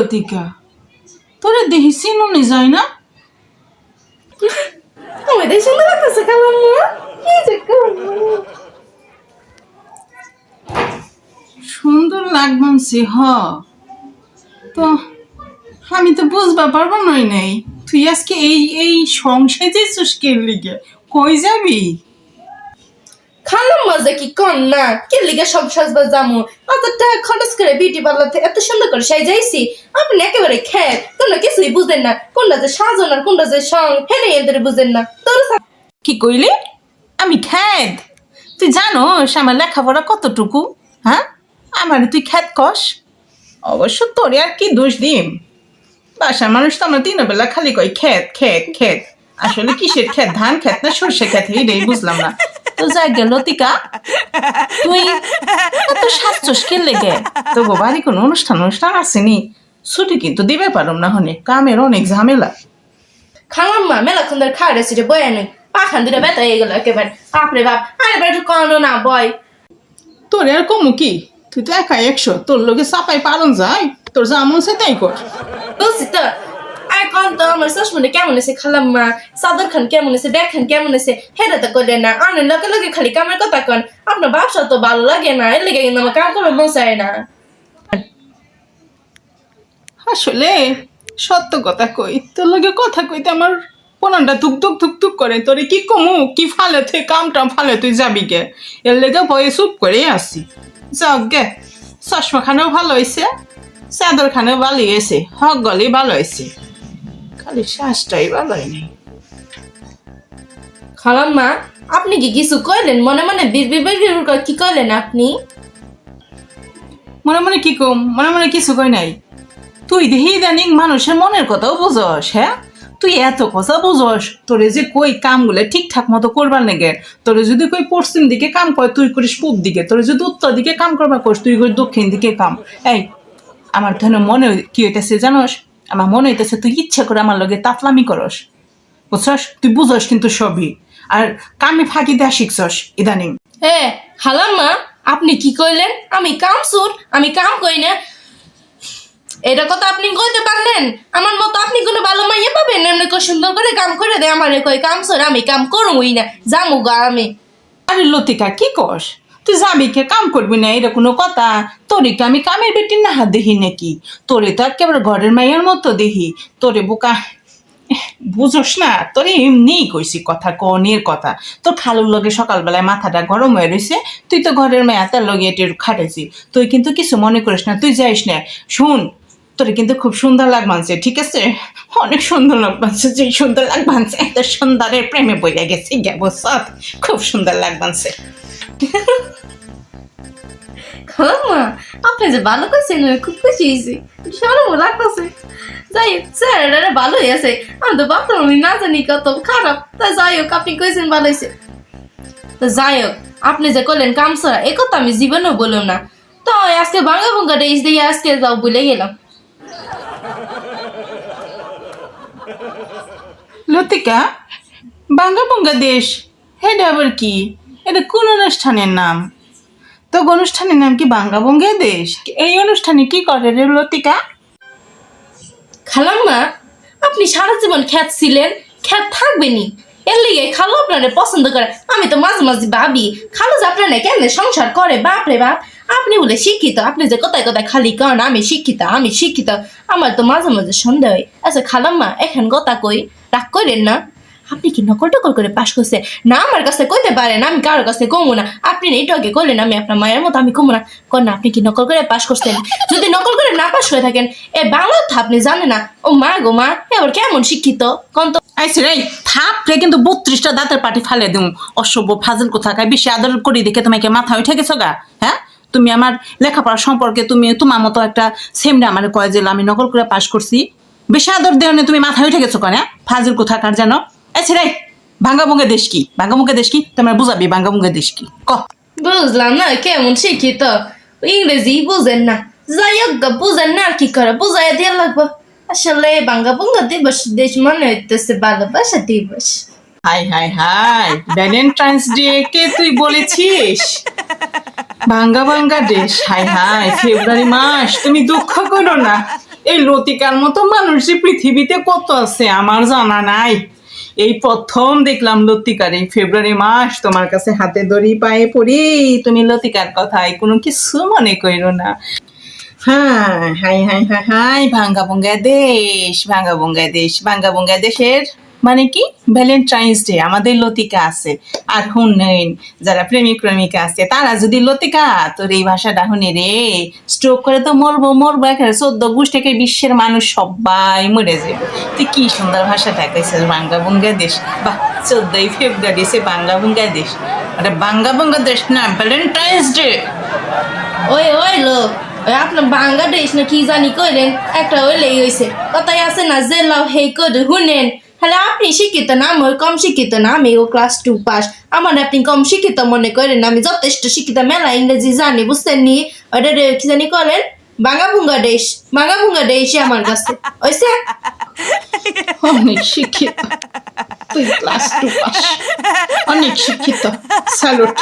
লতিকা তোরে দেখি চিনুনি যায় না? আমাদের সুন্দর লাগতেছে খালাম্মা কি যে সুন্দর লাগবানছে হ। তো আমি তো বুঝবা পারব নই নাই। তুই আজকে এই এই সংসারে চুস্কের লিগে কই যাবি? খালাম্মা যে কি কন না কে সব সাজবা জামু? টাকা খরচ করে বিউটি পার্লার এত সুন্দর করে সাজাইছি। আপনি একেবারে কিছুই বুঝেন না। কোনটা যে সাজন আর কোনটা যে সং এদের বুঝেন না। তোর কি কইলি? আমি খ্যাদ তুই জানোস আমার লেখাপড়া কতটুকু? হ্যাঁ? আমার তুই খ্যাত কস? অবশ্য তোরে আর কি দোষ দিম? বাসার মানুষ তো আমরা দিনের বেলা খালি কই খেত খেত খেত আসলে কিসের খ্যাত? ধান খেত না সর্ষে খেত এইটাই বুঝলাম না। তো যা গেল টিকা তুই কে লেগে? তো বাড়ি কোনো অনুষ্ঠান অনুষ্ঠান আসেনি। ছুটি কিন্তু দিবে পারম না হনে কামের অনেক ঝামেলা। খালাম্মা মেলাক্ষণ ধরে খাওয়া রেসিটে বয়ে নেই পাখান দুটো ব্যথা হয়ে গেল একেবারে। বাপরে বাপ আরে বেটা একটু কনো না বয়। তোর আর কমু কি? তুই তো একা একশো তোর লোকে চাপাই পারন যায়। তোর যা মন সে তাই কর। বুঝছি তো কন তো আমার চশমাটা কেমন আছে খালাম্মা সাদর খান কেমন আছে ব্যাগ খান কেমন আছে হেরা তো করে না আনের লগে লগে খালি কামের কথা কন আপনার ব্যবসা তো ভালো লাগে না এর লেগে আমার কাম করবে মন চায় না আসলে সত্য কথা কই তোর লগে কথা কইতে আমার পনানটা থুক থুক থুক থুক করে তোরে কি কমু কি ফালে তুই কামটা ফালে তুই যাবি গে এর লেগে ভয়ে চুপ করে আসি যাক গে চশমা খানেও ভালো হয়েছে চাদর খানেও ভালো হয়েছে হক গলি ভালো হয়েছে খালি শ্বাসটাই ভালো হয়নি খালাম্মা আপনি কি কিছু কইলেন? মনে মনে বীর বীর বীর বীর করে কি কইলেন আপনি? মনে মনে কি কম? মনে মনে কিছু কই নাই। তুই দেখি ইদানিং মানুষের মনের কথাও বুঝস হ্যাঁ? তুই এত কথা বুঝস তোরে যে কই কামগুলো ঠিকঠাক মতো করবার নেগে তোরে যদি কই পশ্চিম দিকে কাম কর তুই করিস পূব দিকে। তোরে যদি উত্তর দিকে কাম করবার করিস তুই করিস দক্ষিণ দিকে কাম। এই আমার ধরে মনে কি হইতেছে জানোস? আমার মনে হইতেছে তুই ইচ্ছা করে আমার লগে তাতলামি করস। বুঝছস? তুই বুঝস কিন্তু সবই। আর কামে ফাঁকি দেওয়া শিখছস ইদানিং। হ্যাঁ খালাম্মা আপনি কি কইলেন? আমি কাম সুর আমি কাম কই না। এটা কথা আপনি কইতে পারলেন? আমার মতো আপনি কোনো ভালো মাইয়া পাবেন এমনি করে সুন্দর করে কাম করে দেয় আমার কই কাম সুর আমি কাম করুই না যামু গা আমি। আরে লতিকা কি কস? তুই যাবি কে? কাম করবি না, এটা কোনো কথা। তোরে কি আমি কামের বেটি না হাত দেখি নাকি? তোরে তো একেবারে ঘরের মাইয়ের মতো দেখি তোরে বোকা, বুঝোস না, তোরে এমনি কইছি কথা, কনের কথা। তোর খালুর লগে সকালবেলায় মাথাটা গরম হয়ে রয়েছে তুই তো ঘরের মেয়ে তার লগে এটা খাটেছি তুই কিন্তু কিছু মনে করিস না, তুই যাইস না। শুন, তোরে কিন্তু খুব সুন্দর লাগ লাগবানছে ঠিক আছে? অনেক সুন্দর লাগ লাগবানছে যে সুন্দর লাগ লাগবানছে এত সুন্দরের প্রেমে বইয়া গেছে গ্যাবসাত খুব সুন্দর লাগ লাগবানছে খালাম্মা আপনি যে ভালো কইছেন আমি খুব খুশি হয়েছি সরম লাগতেছে যাই হোক স্যার এটা ভালোই আছে আমি তো ভাবতাম আমি না জানি কত খারাপ তা যাই হোক আপনি কইছেন ভালো হয়েছে তো যাই হোক আপনি যে করলেন কাম সারা এ কথা আমি জীবনেও বললাম না তো আজকে বাংলা ভঙ্গা ডেজ দিয়ে আজকে যাও ভুলে গেলাম লতিকা বাঙ্গা বঙ্গা দেশ এটা আবার কি এটা কোন অনুষ্ঠানের নাম? তো অনুষ্ঠানের নাম কি বাঙ্গা বঙ্গা দেশ? এই অনুষ্ঠানে কি করে রে লতিকা? খালাম্মা, আপনি সারা জীবন খ্যাত ছিলেন, খ্যাত থাকবেনি এর লিগে খালো আপনারে পছন্দ করে। আমি তো মাঝে মাঝে ভাবি, খালো যে আপনারা কেন সংসার করে, বাপ রে বাপ। আপনি বলে শিক্ষিত, আপনি যে কোথায় কোথায় খালি কারণ আমি শিক্ষিত আমি শিক্ষিত। আমার তো মাঝে মাঝে সন্দেহ হয়। আচ্ছা খালাম্মা, এখন কথা কই? রাগ করেন না? আপনি কি নকল টকল করে পাশ করছে? না, আমার কাছে কইতে পারেন আমি কারোর কাছে কমু না। আপনি একটু আগে করলেন, আমি আপনার মায়ের মতো, আমি কমু না। কন না, আপনি কি নকল করে পাশ করছেন? যদি নকল করে না পাশ করে থাকেন, এ বাংলা তো আপনি জানেন না। ও মা গো মা এবার কেমন শিক্ষিত? কন তো। আইসি রে কিন্তু বত্রিশটা দাঁতের পাটি ফালে অসভ্য ফাজিল কোথাকায় বেশি আদর করি দেখে তোমাকে মাথা উঠে গেছো গা হ্যাঁ? তুমি আমার লেখাপড়া সম্পর্কে তুমি, তোমার মতো একটা সেমরা আমার কয় যে আমি নকল করে পাশ করছি। বেশি আদর দেওয়া তুমি মাথায় উঠে গেছো কেন হ্যাঁ? ফাজিল কোথাকার জানো আইসি রে ভাঙ্গাভঙ্গা দেশ কি? ভাঙ্গাভঙ্গা দেশ কি? তোমরা বুঝাবি ভাঙ্গাভঙ্গা দেশ কি? ক। বুঝলাম না কেমন শিক্ষিত? ইংরেজি বুঝেন না। যাই হোক বুঝেন না আর কি করে? বুঝাই দিয়ে লাগবো। আসলে বঙ্গা দিবস দেশ মনে হইতেছে ভালোবাসা দিবস। Hi hi hi Valentine's day কে তুই বলেছিস? ভাঙ্গা ভাঙ্গা দেশ হাই হাই ফেব্রুয়ারি মাস তুমি দুঃখ করো না। এই লতিকার মতো মানুষ পৃথিবীতে কত আছে আমার জানা নাই। এই প্রথম দেখলাম লতিকার, এই ফেব্রুয়ারি মাস তোমার কাছে হাতে দড়ি পায়ে পড়ি। তুমি লতিকার কথায় কোনো কিছু মনে করো না। হ্যাঁ হাই হাই হাই হাই ভাঙ্গা বঙ্গা দেশ, ভাঙ্গা বঙ্গা দেশ, ভাঙ্গা বঙ্গা দেশের মানে কি? ভ্যালেন্টাইন্স ডে আমাদের লতিকা আছে। আর হুনেন যারা প্রেমিক প্রেমিকা আছে, তারা যদি লতিকা, তোর এই ভাষাটা শুনে রে। স্ট্রোক করে তো মরবো মরবো এখানে চোদ্দ থেকে বিশ্বের মানুষ সবাই মরে যাবে। তুই কি সুন্দর ভাষাটা কইছিস, বাঙ্গা বঙ্গা দেশ। বা চোদ্দই ফেব্রুয়ারি সে বাংলা বঙ্গা দেশ। আরে বাংলা বঙ্গা দেশ না ভ্যালেন্টাইন্স ডে ওই ওই লোক, ওই আপনার বাংলাদেশ না, কি জানি কইলেন? একটা ওইলেই হইছে কথাই আছে না যে লাও হেই করে শুনেন হ্যালো, আপনি শিক্ষিত না? আমি কম শিক্ষিত না? আমি ও ক্লাস টু পাস। আমার আপনি কম শিক্ষিত মনে করেন আমি যথেষ্ট শিক্ষিত। মেলা ইংরেজি জানি বুঝতেন নি? ওটা কি জানি করেন? বাঙ্গা ভুঙ্গা দেশ। বাঙ্গা ভুঙ্গা দেশই আমার কাছে। ওইসে অনেক শিক্ষিত। তুই ক্লাস টু পাস। অনেক শিক্ষিত। স্যালুট